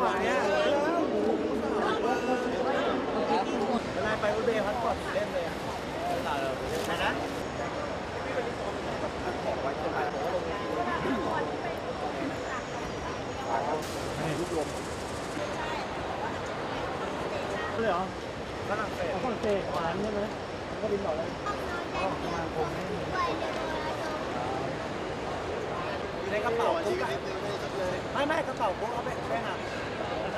หวานยไปอุเบกพัดกอดเล่นเลยอะไหนนะรวบรวมเลยเหรอฝรั่งเศรั่เศสหวานใช่ไหมก็บินต่อเลยอยู่ในกระเป๋าจริงไม่ไม่กระเป๋าพวกเขาไปไปหา